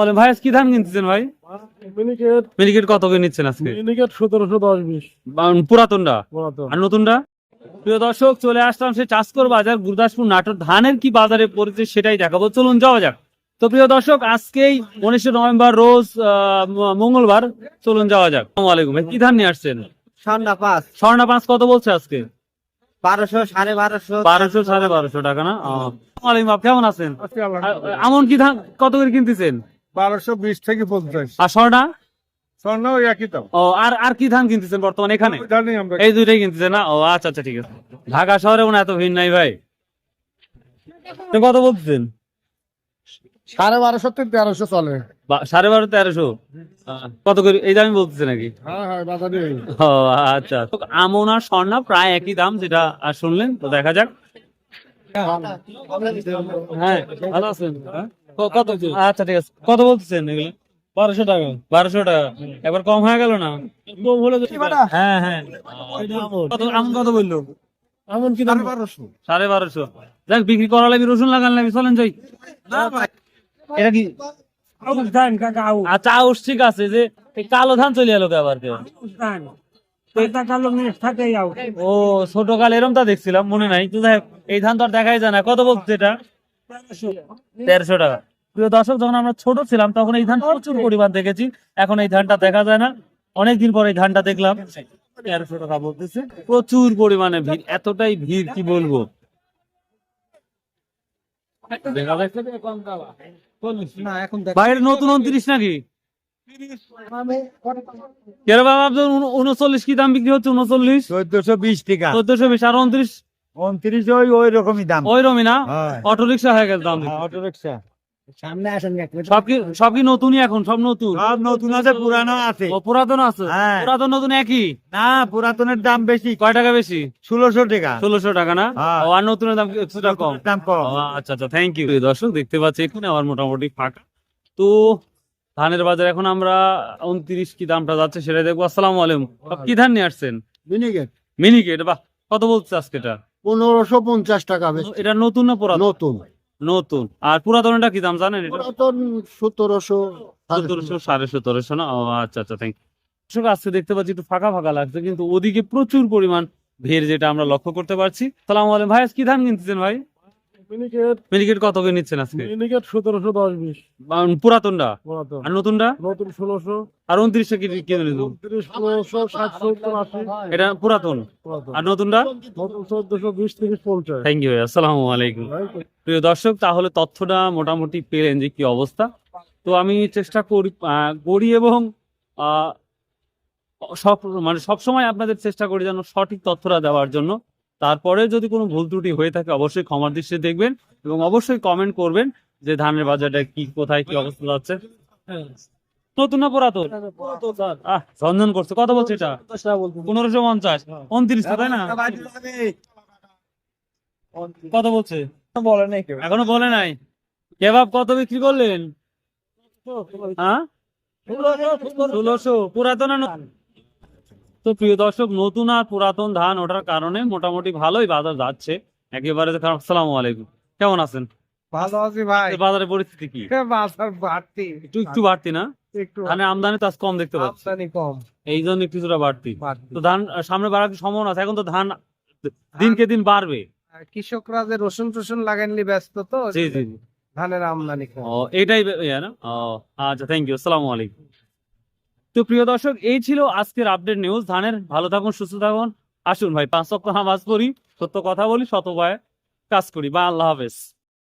বলে ভাই কি ধান কিনতেছেন ভাই? মিনিকেট মিনিকেট কত করে নিচ্ছেন আজকে? মিনিকেট সতেরোশো দশ বিশ। পুরাতনটা? পুরাতন। আর নতুনটা? প্রিয় দর্শক চলে আসলাম সে চাষকর বাজার গুরদাসপুর নাটোর ধানের কি বাজারে পড়েছে সেটাই দেখাবো। চলুন যাওয়া যাক। তো প্রিয় দর্শক আজকেই উনিশে নভেম্বর রোজ আহ, মঙ্গলবার। চলুন যাওয়া যাক। আলাইকুম কি ধান নিয়ে আসছেন? সন্ধ্যা পাঁচ। স্বর্ণা পাঁচ কত বলছে আজকে? বারোশো সাড়ে বারোশো। বারোশো সাড়ে বারোশো টাকা না? আলাইকুম কেমন আছেন? আমন কি ধান কত করে কিনতেছেন? বারোশো বিশ থেকে পঞ্চাশ। আর স্বর্ণা? স্বর্ণ ওই একই দাম। ও আর আর কি ধান কিনতেছেন বর্তমানে এখানে? জানি আমরা এই দুইটাই কিনতেছেন না? ও আচ্ছা আচ্ছা ঠিক আছে। ঢাকা শহরে মনে এত ভিড় নাই ভাই। কত বলতেছেন? সাড়ে বারোশো থেকে তেরোশো চলে। সাড়ে বারো তেরোশো? কত করে? এই দামই বলতেছে নাকি? হ্যাঁ হ্যাঁ বাজারে। ও আচ্ছা। তো আমন স্বর্ণা প্রায় একই দাম যেটা আর শুনলেন তো দেখা যাক। কত বলতেছেন এগুলো বারোশো টাকা বারোশো টাকা কম হয়ে গেল না কম হ্যাঁ হ্যাঁ কত বলল সাড়ে বারোশো দেখ বিক্রি করা লাগবে রসুন লাগান লাগবে চলেন যাই এটা কি আচ্ছা ঠিক আছে, যে কালো ধান চলে এলো আবার কেউ ও ছোট কাল এরম তা দেখছিলাম মনে নাই। তো এই ধান তো আর দেখাই যায় না। কত বলছে এটা? তেরোশো। টাকা। প্রিয় দর্শক যখন আমরা ছোট ছিলাম তখন এই ধান প্রচুর পরিমাণ দেখেছি। এখন এই ধানটা দেখা যায় না। অনেকদিন পর এই ধানটা দেখলাম। তেরোশো টাকা বলতেছে। প্রচুর পরিমাণে ভিড়। এতটাই ভিড় কি বলব? দেখা যাচ্ছে তো কম দাম। না এখন বাইরে নতুন উনত্রিশ নাকি? কেরে বাবা উনচল্লিশ কি দাম বিক্রি হচ্ছে উনচল্লিশ? চোদ্দশো বিশ টাকা। চোদ্দশো বিশ আর উনত্রিশ? উনত্রিশ ওই ওই রকমই দাম। ওই রমি না? হয়। অটো রিক্সা হয়ে গেছে দাম অটো রিক্সা সামনে আসেন সব কি সব কি নতুনই এখন? সব নতুন? সব নতুন আছে পুরানো আছে। ও পুরাতন আছে? হ্যাঁ। পুরাতন নতুন একই? না পুরাতনের দাম বেশি। কয় টাকা বেশি? ষোলোশো টাকা। ষোলোশো টাকা না? হ্যাঁ। ও আর নতুনের দাম কিছুটা কম। দাম কম। আচ্ছা আচ্ছা থ্যাংক ইউ দর্শক দেখতে পাচ্ছি এখানে আমার মোটামুটি ফাঁকা। তো ধানের বাজার এখন আমরা উনত্রিশ কি দামটা যাচ্ছে সেটা দেখব। আসসালামু আলাইকুম। বাপ, কি ধান নিয়ে আসছেন? মিনিকেট মিনিকেট বাহ কত বলছে আজকে এটা? পনেরোশো পঞ্চাশ টাকা এটা নতুন না পুরাতন? নতুন। নতুন। আর পুরাতনটা কি দাম জানেন এটা? পুরাতন সতেরোশো সতেরোশো সাড়ে সতেরোশো না? ও আচ্ছা আচ্ছা থ্যাংক ইউ আজকে দেখতে পাচ্ছি একটু ফাঁকা ফাঁকা লাগছে কিন্তু ওদিকে প্রচুর পরিমাণ ভিড় যেটা আমরা লক্ষ্য করতে পারছি। সালাম আলাইকুম। ভাই কি ধান কিনতেছেন ভাই? মিনিকেট মিনিকেট কত করে নিচ্ছেন আজকে? মিনিকেট সতেরোশো দশ বিশ। পুরাতনটা? পুরাতন। আর নতুনটা? নতুন ষোলোশো। আর উনত্রিশটা কি কিনে নিল ষোলোশো ষাট সত্তর আশি এটা পুরাতন। পুরাতন। আর নতুনটা? নতুন চোদ্দশো বিশ থেকে পঞ্চাশ। থ্যাংক ইউ আসসালামু আলাইকুম। প্রিয় দর্শক তাহলে তথ্যটা মোটামুটি পেলেন যে কি অবস্থা। তো আমি চেষ্টা করি করি এবং আহ, সব মানে সবসময় আপনাদের চেষ্টা করি যেন সঠিক তথ্যটা দেওয়ার জন্য। তারপরে যদি কোনো ভুল ত্রুটি হয়ে থাকে, অবশ্যই ক্ষমার দৃষ্টিতে দেখবেন এবং অবশ্যই কমেন্ট করবেন যে ধানের বাজারটা কি, কোথায়, কি অবস্থা যাচ্ছে নতুন না করছে। বলছে এটা? পনেরোশো পঞ্চাশ। এখনও বলে নাই। কত বিক্রি করলেন? হ্যাঁ? ষোলোশো। পুরাতন? তো প্রিয় দর্শক নতুন আর পুরাতন ধান ওঠার কারণে মোটামুটি ভালোই বাজার যাচ্ছে। একেবারে আসসালামু আলাইকুম। কেমন আছেন? ভালো আছি ভাই। বাজারের পরিস্থিতি কি? বাজার বাড়তি। একটু একটু বাড়তি না? একটু ধানের আমদানি তো আজ কম দেখতে পাচ্ছি। আমদানি কম। এই জন্য কিছুটা বাড়তি। তো ধান সামনে বাড়ার সম্ভাবনা আছে। এখন তো ধান দিনকে দিন বাড়বে। কৃষকরা যে রসুন টসুন লাগাইনি ব্যস্ত তো জি জি ধানের আমদানি কম। ও এটাই না? ও আচ্ছা থ্যাংক ইউ আসসালামু আলাইকুম। তো প্রিয় দর্শক, এই ছিল আজকের আপডেট নিউজ ধানের, ভালো থাকুন, সুস্থ থাকুন। আসুন ভাই, পাঁচ সপ্তাহ নামাজ পড়ি, সত্য কথা বলি শত কাজ করি। বা আল্লাহ হাফেজ।